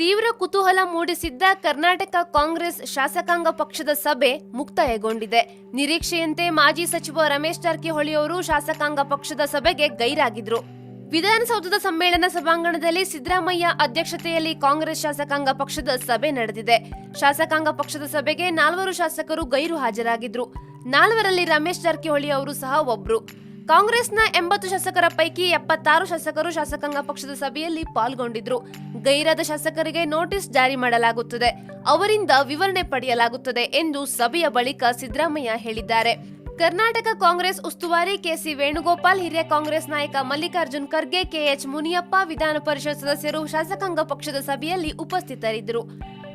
ತೀವ್ರ ಕುತೂಹಲ ಮೂಡಿಸಿದ್ದ ಕರ್ನಾಟಕ ಕಾಂಗ್ರೆಸ್ ಶಾಸಕಾಂಗ ಪಕ್ಷದ ಸಭೆ ಮುಕ್ತಾಯಗೊಂಡಿದೆ. ನಿರೀಕ್ಷೆಯಂತೆ ಮಾಜಿ ಸಚಿವ ರಮೇಶ್ ಜಾರಕಿಹೊಳಿ ಅವರು ಶಾಸಕಾಂಗ ಪಕ್ಷದ ಸಭೆಗೆ ಗೈರಾಗಿದ್ರು. ವಿಧಾನಸೌಧದ ಸಮ್ಮೇಳನ ಸಭಾಂಗಣದಲ್ಲಿ ಸಿದ್ದರಾಮಯ್ಯ ಅಧ್ಯಕ್ಷತೆಯಲ್ಲಿ ಕಾಂಗ್ರೆಸ್ ಶಾಸಕಾಂಗ ಪಕ್ಷದ ಸಭೆ ನಡೆದಿದೆ. ಶಾಸಕಾಂಗ ಪಕ್ಷದ ಸಭೆಗೆ ನಾಲ್ವರು ಶಾಸಕರು ಗೈರು ಹಾಜರಾಗಿದ್ರು ನಾಲ್ವರಲ್ಲಿ ರಮೇಶ್ ಜಾರಕಿಹೊಳಿ ಅವರು ಸಹ ಒಬ್ರು. ಕಾಂಗ್ರೆಸ್ನ ಎಂಬತ್ತು ಶಾಸಕರ ಪೈಕಿ ಎಪ್ಪತ್ತಾರು ಶಾಸಕರು ಶಾಸಕಾಂಗ ಪಕ್ಷದ ಸಭೆಯಲ್ಲಿ ಪಾಲ್ಗೊಂಡಿದ್ರು. ಗೈರಾದ ಶಾಸಕರಿಗೆ ನೋಟಿಸ್ ಜಾರಿ ಮಾಡಲಾಗುತ್ತದೆ. ಅವರಿಂದ ವಿವರಣೆ ಪಡೆಯಲಾಗುತ್ತದೆ ಎಂದು ಸಭೆಯ ಬಳಿಕ ಸಿದ್ದರಾಮಯ್ಯ ಹೇಳಿದ್ದಾರೆ. ಕರ್ನಾಟಕ ಕಾಂಗ್ರೆಸ್ ಉಸ್ತುವಾರಿ ಕೆಸಿ ವೇಣುಗೋಪಾಲ್, ಹಿರಿಯ ಕಾಂಗ್ರೆಸ್ ನಾಯಕ ಮಲ್ಲಿಕಾರ್ಜುನ್ ಖರ್ಗೆ, ಕೆಎಚ್ ಮುನಿಯಪ್ಪ ವಿಧಾನ ಪರಿಷತ್ ಸದಸ್ಯರು ಶಾಸಕಾಂಗ ಪಕ್ಷದ ಸಭೆಯಲ್ಲಿ ಉಪಸ್ಥಿತರಿದ್ದರು.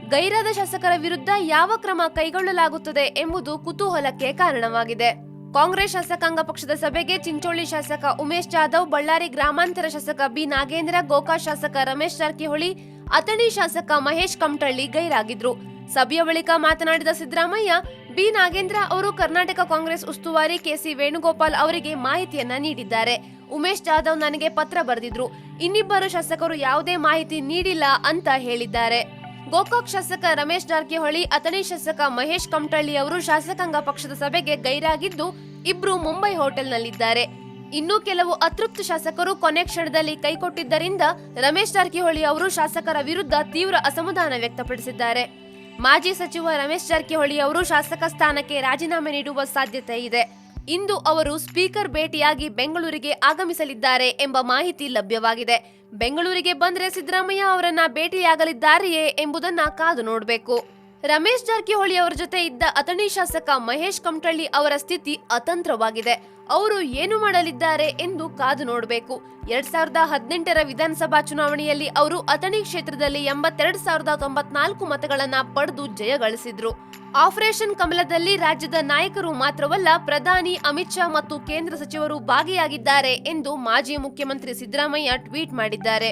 ಗೈರಾದ ಶಾಸಕರ ವಿರುದ್ಧ ಯಾವ ಕ್ರಮ ಕೈಗೊಳ್ಳಲಾಗುತ್ತದೆ ಎಂಬುದು ಕುತೂಹಲಕ್ಕೆ ಕಾರಣವಾಗಿದೆ. ಕಾಂಗ್ರೆಸ್ ಶಾಸಕಾಂಗ ಪಕ್ಷದ ಸಭೆಗೆ ಚಿಂಚೋಳಿ ಶಾಸಕ ಉಮೇಶ್ ಜಾಧವ್, ಬಳ್ಳಾರಿ ಗ್ರಾಮಾಂತರ ಶಾಸಕ ಬಿ ನಾಗೇಂದ್ರ ಗೋಕಾ ಶಾಸಕ ರಮೇಶ್ ಜಾರಕಿಹೊಳಿ, ಅಥಣಿ ಶಾಸಕ ಮಹೇಶ್ ಕಮಟಳ್ಳಿ ಗೈರಾಗಿದ್ರು. ಸಭೆಯ ಬಳಿಕ ಮಾತನಾಡಿದ ಸಿದ್ದರಾಮಯ್ಯ, ಬಿ ನಾಗೇಂದ್ರ ಅವರು ಕರ್ನಾಟಕ ಕಾಂಗ್ರೆಸ್ ಉಸ್ತುವಾರಿ ಕೆಸಿ ವೇಣುಗೋಪಾಲ್ ಅವರಿಗೆ ಮಾಹಿತಿಯನ್ನ ನೀಡಿದ್ದಾರೆ. ಉಮೇಶ್ ಜಾಧವ್ ನನಗೆ ಪತ್ರ ಬರೆದಿದ್ರು. ಇನ್ನಿಬ್ಬರು ಶಾಸಕರು ಯಾವುದೇ ಮಾಹಿತಿ ನೀಡಿಲ್ಲ ಅಂತ ಹೇಳಿದ್ದಾರೆ. ಗೋಕಾಕ್ ಶಾಸಕ ರಮೇಶ್ ಜಾರಕಿಹೊಳಿ, ಅಥಣಿ ಶಾಸಕ ಮಹೇಶ್ ಕಮಟಳ್ಳಿ ಅವರು ಶಾಸಕಾಂಗ ಪಕ್ಷದ ಸಭೆಗೆ ಗೈರಾಗಿದ್ದು ಇಬ್ರು ಮುಂಬೈ ಹೋಟೆಲ್ನಲ್ಲಿದ್ದಾರೆ. ಇನ್ನು ಕೆಲವು ಅತೃಪ್ತ ಶಾಸಕರು ಕೊನೆ ಕ್ಷಣದಲ್ಲಿ ಕೈಕೊಟ್ಟಿದ್ದರಿಂದ ರಮೇಶ್ ಜಾರಕಿಹೊಳಿ ಅವರು ಶಾಸಕರ ವಿರುದ್ಧ ತೀವ್ರ ಅಸಮಾಧಾನ ವ್ಯಕ್ತಪಡಿಸಿದ್ದಾರೆ. ಮಾಜಿ ಸಚಿವ ರಮೇಶ್ ಜಾರಕಿಹೊಳಿ ಅವರು ಶಾಸಕ ಸ್ಥಾನಕ್ಕೆ ರಾಜೀನಾಮೆ ನೀಡುವ ಸಾಧ್ಯತೆ ಇದೆ. ಇಂದು ಅವರು ಸ್ಪೀಕರ್ ಭೇಟಿಯಾಗಿ ಬೆಂಗಳೂರಿಗೆ ಆಗಮಿಸಲಿದ್ದಾರೆ ಎಂಬ ಮಾಹಿತಿ ಲಭ್ಯವಾಗಿದೆ. ಬೆಂಗಳೂರಿಗೆ ಬಂದ್ರೆ ಸಿದ್ದರಾಮಯ್ಯ ಅವರನ್ನ ಭೇಟಿಯಾಗಲಿದ್ದಾರೆಯೇ ಎಂಬುದನ್ನ ಕಾದು ನೋಡಬೇಕು. ರಮೇಶ್ ಜಾರಕಿಹೊಳಿ ಅವರ ಜೊತೆ ಇದ್ದ ಅಥಣಿ ಶಾಸಕ ಮಹೇಶ್ ಕಮಟಳ್ಳಿ ಅವರ ಸ್ಥಿತಿ ಅತಂತ್ರವಾಗಿದೆ. ಅವರು ಏನು ಮಾಡಲಿದ್ದಾರೆ ಎಂದು ಕಾದು ನೋಡಬೇಕು. ಎರಡ್ ಸಾವಿರದ ಹದಿನೆಂಟರ ವಿಧಾನಸಭಾ ಚುನಾವಣೆಯಲ್ಲಿ ಅವರು ಅಥಣಿ ಕ್ಷೇತ್ರದಲ್ಲಿ ಎಂಬತ್ತೆರಡು ಸಾವಿರದ ತೊಂಬತ್ನಾಲ್ಕು ಮತಗಳನ್ನ ಪಡೆದು ಜಯಗಳಿಸಿದ್ರು ಆಪರೇಷನ್ ಕಮಲದಲ್ಲಿ ರಾಜ್ಯದ ನಾಯಕರು ಮಾತ್ರವಲ್ಲ ಪ್ರಧಾನಿ ಅಮಿತ್ ಶಾ ಮತ್ತು ಕೇಂದ್ರ ಸಚಿವರು ಭಾಗಿಯಾಗಿದ್ದಾರೆ ಎಂದು ಮಾಜಿ ಮುಖ್ಯಮಂತ್ರಿ ಸಿದ್ದರಾಮಯ್ಯ ಟ್ವೀಟ್ ಮಾಡಿದ್ದಾರೆ.